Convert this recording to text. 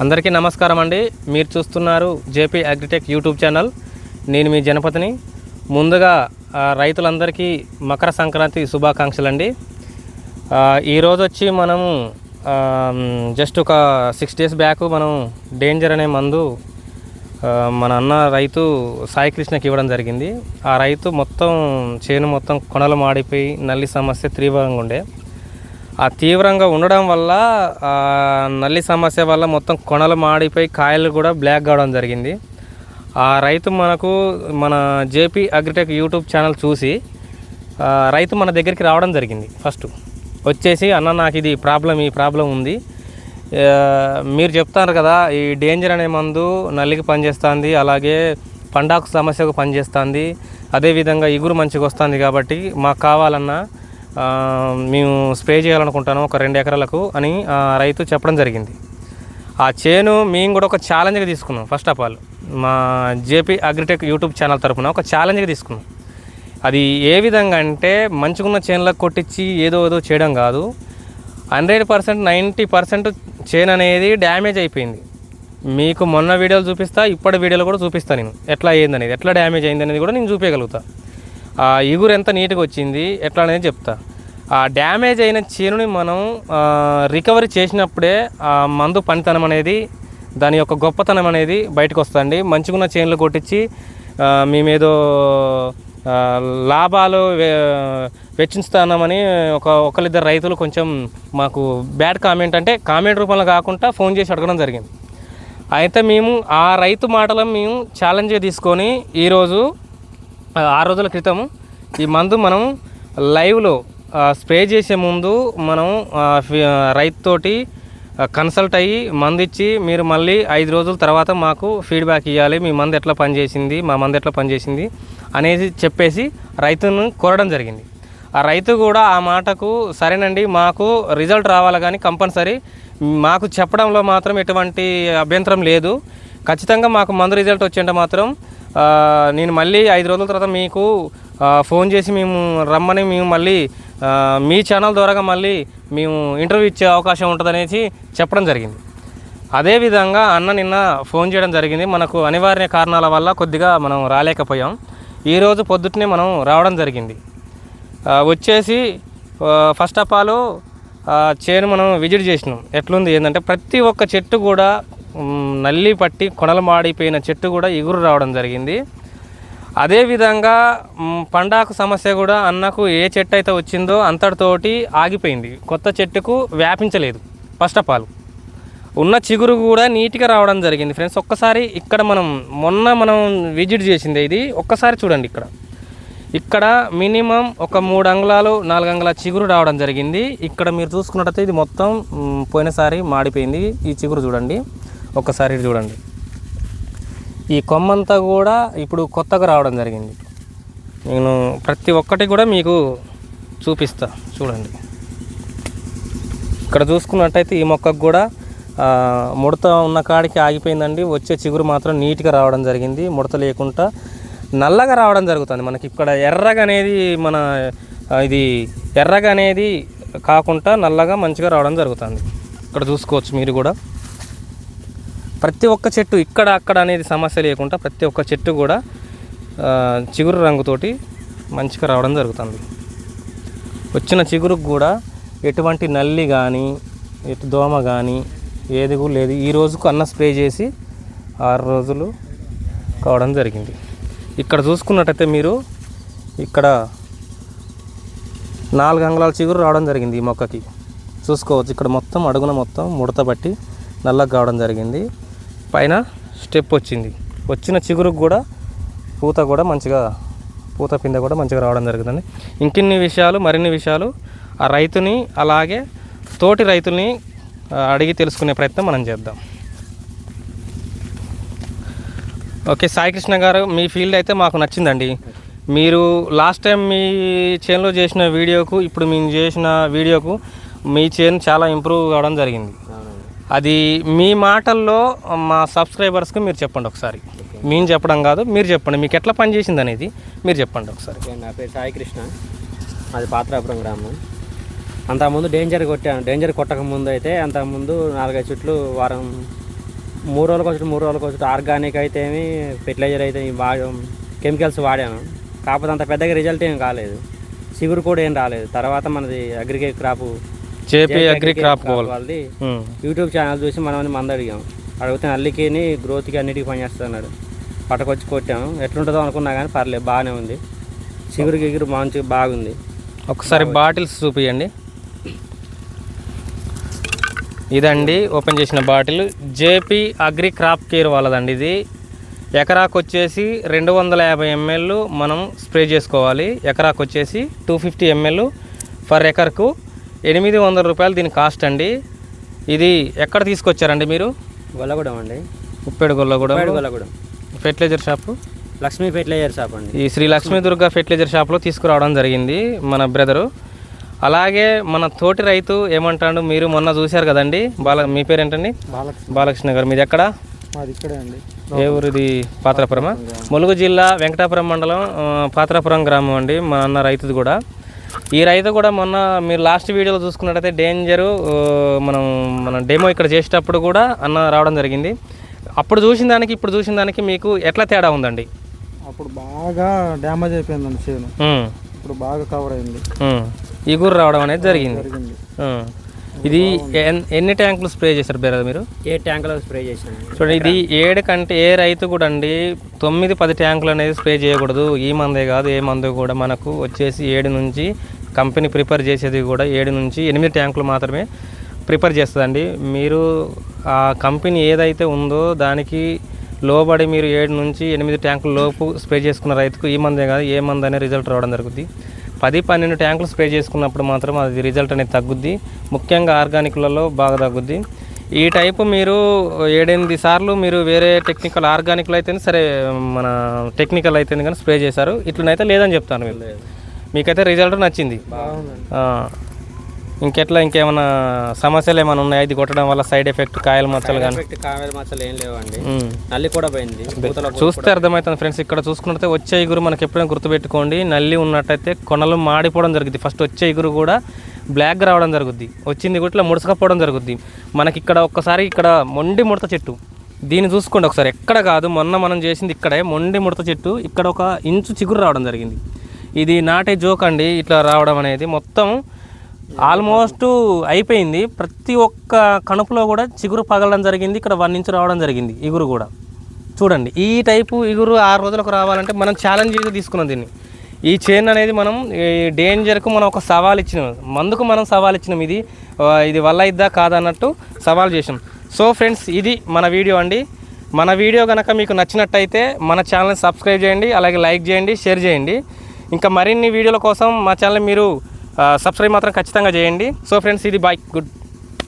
అందరికీ నమస్కారం అండి. మీరు చూస్తున్నారు జేపీ అగ్రిటెక్ యూట్యూబ్ ఛానల్. నేను మీ జనపతిని. ముందుగా ఆ, రైతులందరికీ మకర సంక్రాంతి శుభాకాంక్షలు అండి. ఈరోజు వచ్చి మనము జస్ట్ ఒక సిక్స్ డేస్ బ్యాక్ మనం డేంజర్ అనే మందు మన అన్న రైతు సాయికృష్ణకి ఇవ్వడం జరిగింది. ఆ రైతు మొత్తం చేను మొత్తం కొనలు మాడిపోయి నల్లి సమస్య తీవ్రంగా ఉండే. ఆ తీవ్రంగా ఉండడం వల్ల నల్లి సమస్య వల్ల మొత్తం కొనలు మాడిపోయి కాయలు కూడా బ్లాక్ కావడం జరిగింది. ఆ రైతు మనకు మన జేపీ అగ్రిటెక్ యూట్యూబ్ ఛానల్ చూసి రైతు మన దగ్గరికి రావడం జరిగింది ఫస్ట్. వచ్చేసి అన్న నాకు ఇది ప్రాబ్లం ఈ ప్రాబ్లం ఉంది. మీరు చెప్తారు కదా ఈ డేంజర్ అనే మందు నల్లికి పనిచేస్తుంది అలాగే పండాకు సమస్యకు పనిచేస్తుంది. అదేవిధంగా ఇగురు మంచిగా వస్తుంది కాబట్టి మాకు కావాలన్నా మేము స్ప్రే చేయాలనుకుంటాను ఒక రెండు ఎకరాలకు అని ఆ రైతు చెప్పడం జరిగింది. ఆ చేను మేము కూడా ఒక ఛాలెంజ్గా తీసుకున్నాం ఫస్ట్ ఆఫ్ ఆల్ మా జేపీ అగ్రిటెక్ యూట్యూబ్ ఛానల్ తరపున ఒక ఛాలెంజ్గా తీసుకున్నాం. అది ఏ విధంగా అంటే మంచుకున్న చేనులకు కొట్టించి ఏదో ఏదో చేయడం కాదు. Hundred percent ninety percent chain అనేది డ్యామేజ్ అయిపోయింది. మీకు మొన్న వీడియోలు చూపిస్తా ఇప్పటి వీడియోలు కూడా చూపిస్తా నేను. ఎట్లా అయ్యింది అనేది ఎట్లా డ్యామేజ్ అయింది అనేది కూడా నేను చూపించగలుగుతా ఇగురు ఎంత నీట్గా వచ్చింది ఎట్లా అనేది చెప్తా. ఆ డ్యామేజ్ అయిన చేనుని మనం రికవరీ చేసినప్పుడే ఆ మందు పనితనం అనేది దాని యొక్క గొప్పతనం అనేది బయటకు వస్తుంది మంచిగున్న చేనులు కొట్టించి మేమేదో లాభాలు వెచ్చించుతున్నామని ఒక ఒకరిద్దరు రైతులు కొంచెం మాకు బ్యాడ్ కామెంట్ అంటే కామెంట్ రూపంలో కాకుండా ఫోన్ చేసి అడగడం జరిగింది. అయితే మేము ఆ రైతు మాటలను మేము ఛాలెంజ్గా తీసుకొని ఈరోజు ఆరు రోజుల క్రితం ఈ మందు మనం లైవ్లో స్ప్రే చేసే ముందు మనం రైతుతోటి కన్సల్ట్ అయ్యి మందు ఇచ్చి మీరు మళ్ళీ ఐదు రోజుల తర్వాత మాకు ఫీడ్బ్యాక్ ఇవ్వాలి మీ మందు ఎట్లా పనిచేసింది మా మందు ఎట్లా పనిచేసింది అనేది చెప్పేసి రైతును కోరడం జరిగింది. ఆ రైతు కూడా ఆ మాటకు సరేనండి మాకు రిజల్ట్ రావాలి కానీ కంపల్సరీ మాకు చెప్పడంలో మాత్రం ఎటువంటి అభ్యంతరం లేదు. ఖచ్చితంగా మాకు మందు రిజల్ట్ వచ్చేంటే మాత్రం నేను మళ్ళీ ఐదు రోజుల తర్వాత మీకు ఫోన్ చేసి మేము రమ్మని మేము మళ్ళీ మీ ఛానల్ ద్వారా మళ్ళీ మేము ఇంటర్వ్యూ ఇచ్చే అవకాశం ఉంటుందనేసి చెప్పడం జరిగింది. అదేవిధంగా అన్న నిన్న ఫోన్ చేయడం జరిగింది. మనకు అనివార్య కారణాల వల్ల కొద్దిగా మనం రాలేకపోయాం. ఈరోజు పొద్దుటనే మనం రావడం జరిగింది. వచ్చేసి ఫస్ట్ ఆఫ్ ఆల్ చేను మనం విజిట్ చేసినాం. ఎట్లుంది? ఏంటంటే ప్రతి ఒక్క చెట్టు కూడా నల్లి పట్టి కొనలు మాడిపోయిన చెట్టు కూడా ఎగురు రావడం జరిగింది. అదేవిధంగా పండాకు సమస్య కూడా అన్నకు ఏ చెట్టు అయితే వచ్చిందో అంతటితోటి ఆగిపోయింది. కొత్త చెట్టుకు వ్యాపించలేదు ఫస్ట్ ఆఫ్ ఆల్. ఉన్న చిగురు కూడా నీట్గా రావడం జరిగింది. ఫ్రెండ్స్ ఒక్కసారి ఇక్కడ మనం మొన్న మనం విజిట్ చేసింది ఇది. ఒక్కసారి చూడండి ఇక్కడ. ఇక్కడ మినిమం ఒక మూడు అంగుళాలు నాలుగు అంగుళాల చిగురు రావడం జరిగింది. ఇక్కడ మీరు చూసుకున్నట్టయితే ఇది మొత్తం పోయినసారి మాడిపోయింది. ఈ చిగురు చూడండి. ఒక్కసారి చూడండి. ఈ కొమ్మంతా కూడా ఇప్పుడు కొత్తగా రావడం జరిగింది. నేను ప్రతి ఒక్కటి కూడా మీకు చూపిస్తా. చూడండి. ఇక్కడ చూసుకున్నట్టయితే ఈ మొక్కకు కూడా ముడత ఉన్న కాడికి ఆగిపోయిందండి. వచ్చే చిగురు మాత్రం నీట్గా రావడం జరిగింది. ముడత లేకుండా నల్లగా రావడం జరుగుతుంది మనకి. ఇక్కడ ఎర్రగా అనేది మన ఇది ఎర్రగా అనేది కాకుండా నల్లగా మంచిగా రావడం జరుగుతుంది. ఇక్కడ చూసుకోవచ్చు మీరు కూడా. ప్రతి ఒక్క చెట్టు ఇక్కడ అక్కడ అనేది సమస్య లేకుండా ప్రతి ఒక్క చెట్టు కూడా చిగురు రంగుతోటి మంచిగా రావడం జరుగుతుంది. వచ్చిన చిగురుకు కూడా ఎటువంటి నల్లి కానీ ఎటు దోమ కానీ ఏది కూడా లేదు. ఈ రోజుకు అన్న స్ప్రే చేసి ఆరు రోజులు కావడం జరిగింది. ఇక్కడ చూసుకున్నట్టయితే మీరు ఇక్కడ నాలుగు అంగుళాల చిగురు రావడం జరిగింది ఈ మొక్కకి. చూసుకోవచ్చు ఇక్కడ మొత్తం అడుగున మొత్తం ముడత పట్టి నల్లగా కావడం జరిగింది. పైన స్టెప్ వచ్చింది. వచ్చిన చిగురుకు కూడా పూత కూడా మంచిగా పూత పిందె కూడా మంచిగా రావడం జరుగుతుంది. ఇంకిన్ని విషయాలు మరిన్ని విషయాలు ఆ రైతుని అలాగే తోటి రైతుల్ని అడిగి తెలుసుకునే ప్రయత్నం మనం చేద్దాం. ఓకే సాయికృష్ణ గారు మీ ఫీల్డ్ అయితే మాకు నచ్చిందండి. మీరు లాస్ట్ టైం మీ చేన్లో చేసిన వీడియోకు ఇప్పుడు మేము చేసిన వీడియోకు మీ చేను చాలా ఇంప్రూవ్ కావడం జరిగింది. అది మీ మాటల్లో మా సబ్స్క్రైబర్స్కి మీరు చెప్పండి ఒకసారి. మేము చెప్పడం కాదు మీరు చెప్పండి. మీకు ఎట్లా పనిచేసింది అనేది మీరు చెప్పండి ఒకసారి. నా పేరు సాయి కృష్ణ. అది పాత్రాపురం గ్రామం. అంతకుముందు డేంజర్ కొట్టాను. డేంజర్ కొట్టక ముందు అయితే అంతకుముందు నాలుగైదు చుట్లు వారం మూడు రోజులకు వచ్చి మూడు రోజులకు వచ్చి ఆర్గానిక్ అయితే ఏమి ఫెర్టిలైజర్ అయితే బాగా కెమికల్స్ వాడాను. కాకపోతే అంత పెద్దగా రిజల్ట్ ఏం కాలేదు. చిగురు కూడా ఏం రాలేదు. తర్వాత మనది aggregate crop JP agri crop వాళ్ళది యూట్యూబ్ ఛానల్ చూసి మనం మంది అడిగాం అడిగితే అల్లికిని గ్రోత్కి అన్నిటికీ పనిచేస్తున్నాడు పట్టకొచ్చి కొట్టాము ఎట్లుంటుందో అనుకున్నా కానీ పర్లేదు బాగానే ఉంది. చిగురు గిగురు మంచిగా బాగుంది. ఒకసారి బాటిల్స్ చూపియండి. ఇదండి ఓపెన్ చేసిన bottle. JP agri crop care వాళ్ళదండి ఇది. ఎకరాకు వచ్చేసి రెండు వందల యాభై ఎంఎల్ మనం స్ప్రే చేసుకోవాలి. ఎకరాకు వచ్చేసి టూ ఫిఫ్టీ ఎంఎల్ ఫర్ ఎకర్కు ఎనిమిది వందల రూపాయలు దీని కాస్ట్ అండి. ఇది ఎక్కడ తీసుకొచ్చారండి మీరు? గొల్లగూడెం అండి. Uppadu Gollagudem. Fertilizer shop Lakshmi fertilizer shop అండి. ఈ శ్రీ లక్ష్మీ దుర్గా ఫెర్టిలైజర్ షాప్లో తీసుకురావడం జరిగింది మన బ్రదరు. అలాగే మన తోటి రైతు ఏమంటాడు? మీరు మొన్న చూశారు కదండి? బాల మీ పేరు ఏంటండి బాలకృష్ణ గారు. మీది ఎక్కడ? ఏ ఊరిది? పాత్రాపురమా? ములుగు జిల్లా వెంకటాపురం మండలం పాత్రాపురం గ్రామం అండి మా అన్న రైతుది కూడా. ఈ రైతు కూడా మొన్న మీరు లాస్ట్ వీడియోలో చూసుకున్నట్టయితే డేంజరు మనం మన డెమో ఇక్కడ చేసేటప్పుడు కూడా అన్న రావడం జరిగింది. అప్పుడు చూసిన దానికి ఇప్పుడు చూసిన దానికి మీకు ఎట్లా తేడా ఉందండి? అప్పుడు బాగా డ్యామేజ్ అయిపోయిందండి చేను. ఉమ్, ఇప్పుడు బాగా కవర్ అయింది. ఉమ్. ఇగురు రావడం అనేది జరిగింది. ఇది ఎన్- ఎన్ని ట్యాంకులు స్ప్రే చేశారు బేర మీరు? ఏ ట్యాంకులో స్ప్రే చేశాను? చూడండి ఇది ఏడు కంటే ఏ రైతు కూడా అండి తొమ్మిది పది ట్యాంకులు అనేది స్ప్రే చేయకూడదు. ఈ మందే కాదు ఏ మందు కూడా మనకు వచ్చేసి ఏడు నుంచి కంపెనీ ప్రిపేర్ చేసేది కూడా ఏడు నుంచి ఎనిమిది ట్యాంకులు మాత్రమే ప్రిపేర్ చేస్తుందండి. మీరు ఆ కంపెనీ ఏదైతే ఉందో దానికి లోబడి మీరు ఏడు నుంచి ఎనిమిది ట్యాంకుల లోపు స్ప్రే చేసుకున్న రైతుకు ఈ మందే కాదు ఏ మందు అనే రిజల్ట్ రావడం జరుగుద్ది. పది పన్నెండు ట్యాంకులు స్ప్రే చేసుకున్నప్పుడు మాత్రం అది రిజల్ట్ అనేది తగ్గుద్ది. ముఖ్యంగా ఆర్గానిక్లలో బాగా తగ్గుద్ది. ఈ టైపు మీరు ఏడెనిమిది సార్లు మీరు వేరే టెక్నికల్ ఆర్గానిక్లో అయితే సరే మన టెక్నికల్ అయితే కానీ స్ప్రే చేశారు. ఇట్లనైతే లేదని చెప్తాను మీరు మీకైతే రిజల్ట్ నచ్చింది. ఇంకెట్లా ఇంకేమైనా సమస్యలు ఏమైనా ఉన్నాయా? ఇది కొట్టడం వల్ల సైడ్ ఎఫెక్ట్ కాయలు మచ్చలు కానీ కావేరి మచ్చలు ఏం లేవండి. నల్లి కూడా పోయింది. చూస్తే అర్థమవుతుంది ఫ్రెండ్స్. ఇక్కడ చూసుకున్నట్టే వచ్చే ఇగురు మనకి ఎప్పుడైనా గుర్తుపెట్టుకోండి. నల్లి ఉన్నట్టయితే కొనలు మాడిపోవడం జరుగుద్ది. ఫస్ట్ వచ్చే ఇగురు కూడా బ్లాక్ రావడం జరుగుద్ది. వచ్చింది కూడా ఇట్లా ముడుసుకపోవడం జరుగుద్ది. మనకి ఇక్కడ ఒక్కసారి ఇక్కడ మొండి ముడత చెట్టు. దీన్ని చూసుకోండి ఒకసారి. ఎక్కడ కాదు మొన్న మనం చేసింది ఇక్కడే మొండి ముడత చెట్టు. ఇక్కడ ఒక ఇంచు చిగురు రావడం జరిగింది. ఇది నాటే జోక్ అండి. ఇట్లా రావడం అనేది మొత్తం ఆల్మోస్ట్ అయిపోయింది. ప్రతి ఒక్క కణుపులో కూడా చిగురు పగలడం జరిగింది. ఇక్కడ వన్ ఇంచు రావడం జరిగింది ఇగురు కూడా. చూడండి ఈ టైపు ఇగురు ఆరు రోజులకు రావాలంటే మనం ఛాలెంజ్ తీసుకున్నాం దీన్ని. ఈ చైన్ అనేది మనం ఈ డేంజర్కు మనం ఒక సవాల్ ఇచ్చినాం మందుకు మనం సవాల్ ఇచ్చినాం. ఇది ఇది వల్ల ఇద్దా కాదన్నట్టు సవాల్ చేసాం సో ఫ్రెండ్స్ ఇది మన వీడియో అండి. మన వీడియో కనుక మీకు నచ్చినట్టయితే మన ఛానల్ని సబ్స్క్రైబ్ చేయండి అలాగే లైక్ చేయండి షేర్ చేయండి. ఇంకా మరిన్ని వీడియోల కోసం మా ఛానల్ మీరు Uh, సబ్స్క్రైబ్ మాత్రం ఖచ్చితంగా చేయండి. సో ఫ్రెండ్స్ ఇది బైక్ గుడ్